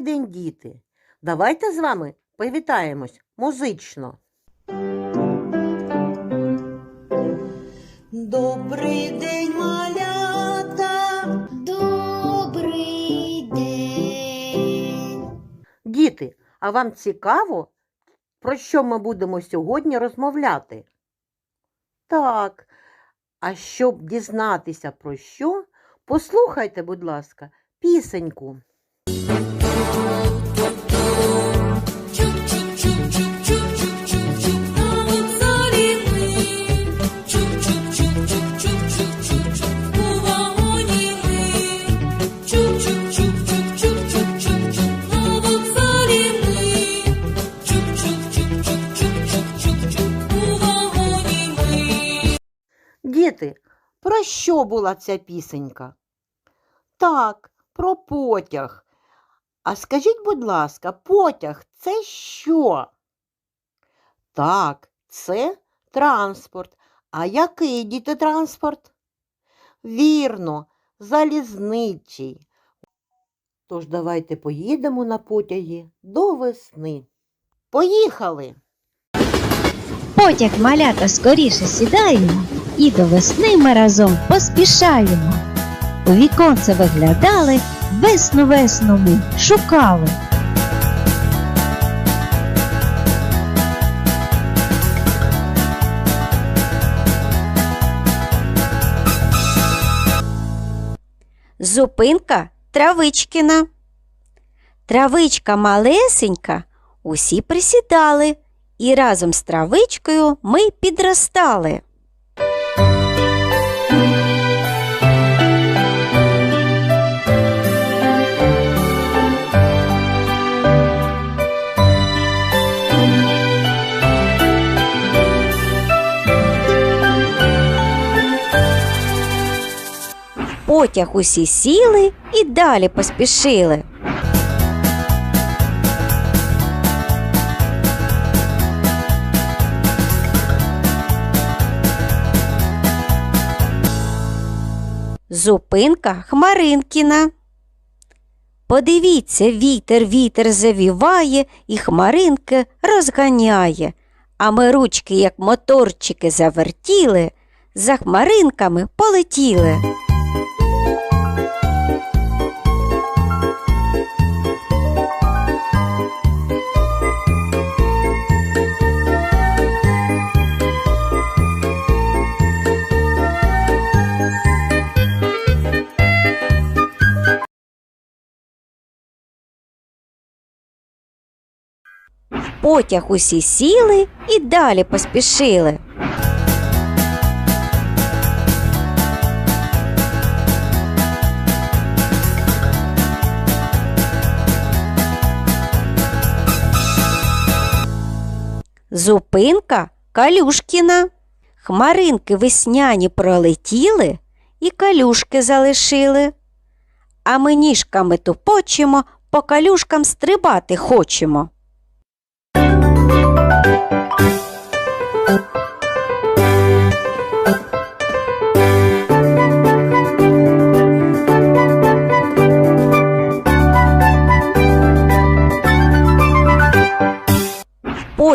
Добрий день, діти! Давайте з вами привітаємось музично. Добрий день, малята. Добрий день. Діти, а вам цікаво, про що ми будемо сьогодні розмовляти? Так, а щоб дізнатися про що, послухайте, будь ласка, пісеньку. Про що була ця пісенька? Так, про потяг. А скажіть, будь ласка, потяг це що? Так, це транспорт. А який діти транспорт? Вірно, залізничий. Тож давайте поїдемо на потягі до весни. Поїхали! Потяг малята скоріше сідаємо, і до весни ми разом поспішаємо. У віконце виглядали, весну весну ми шукали. Зупинка травичкина. Травичка малесенька, усі присідали, і разом з травичкою ми підростали. Потяг усі сіли і далі поспішили. Зупинка Хмаринкіна. Подивіться, вітер, вітер завіває і хмаринки розганяє. А ми ручки, як моторчики, завертіли, за хмаринками полетіли. Потяг усі сіли і далі поспішили. Зупинка Калюшкіна. Хмаринки весняні пролетіли і калюшки залишили. А ми ніжками тупочемо, по калюшкам стрибати хочемо.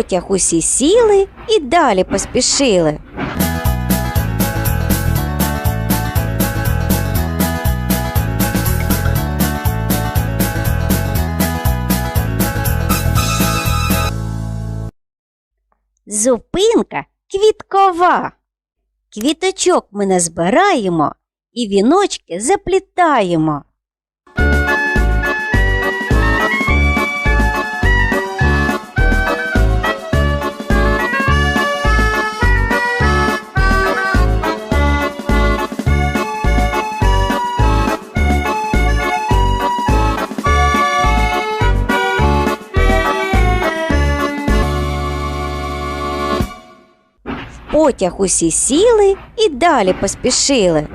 Потяг усі сіли і далі поспішили. Зупинка квіткова. Квіточок ми назбираємо і віночки заплітаємо. Потяг усі сіли і далі поспішили.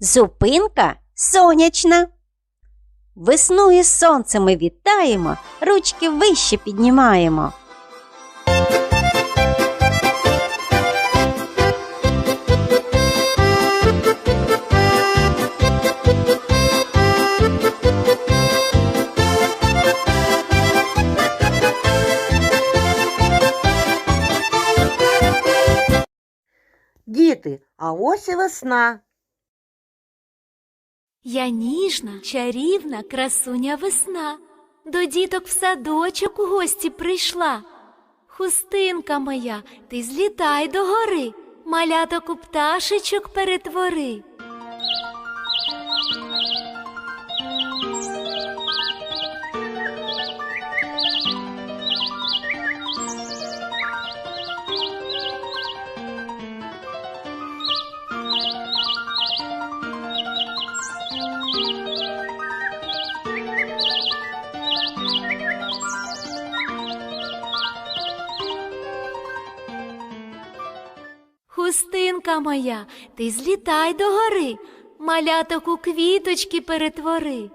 Зупинка сонячна. Весну і сонце ми вітаємо, ручки вище піднімаємо. А ось і весна. Я ніжна, чарівна красуня весна. До діток в садочок у гості прийшла. Хустинка моя, ти злітай до гори, маляток у пташечок перетвори. Хустинка моя, ти злітай до гори, маляток у квіточки перетвори.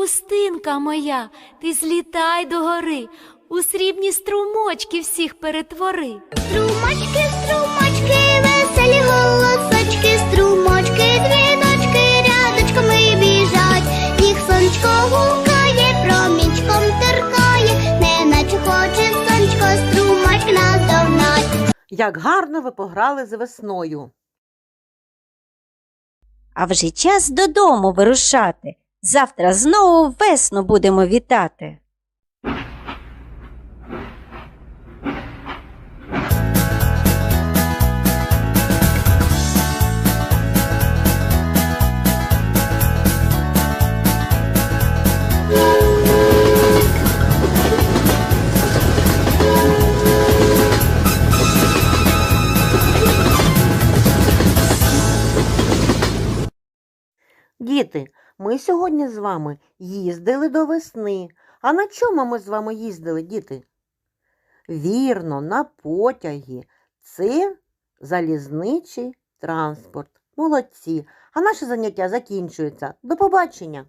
Хустинка моя, ти злітай до гори, у срібні струмочки всіх перетвори. Струмочки, струмочки, веселі голосочки, струмочки, дзвіночки, рядочками біжать, їх сонечко гукає, промінчиком теркає, неначе хоче сонечко струмочки наздогнать. Як гарно ви пограли з весною. А вже час додому вирушати. Завтра знову весну будемо вітати. Діти, ми сьогодні з вами їздили до весни. А на чому ми з вами їздили, діти? Вірно, на потягі. Це залізничий транспорт. Молодці. А наше заняття закінчується. До побачення!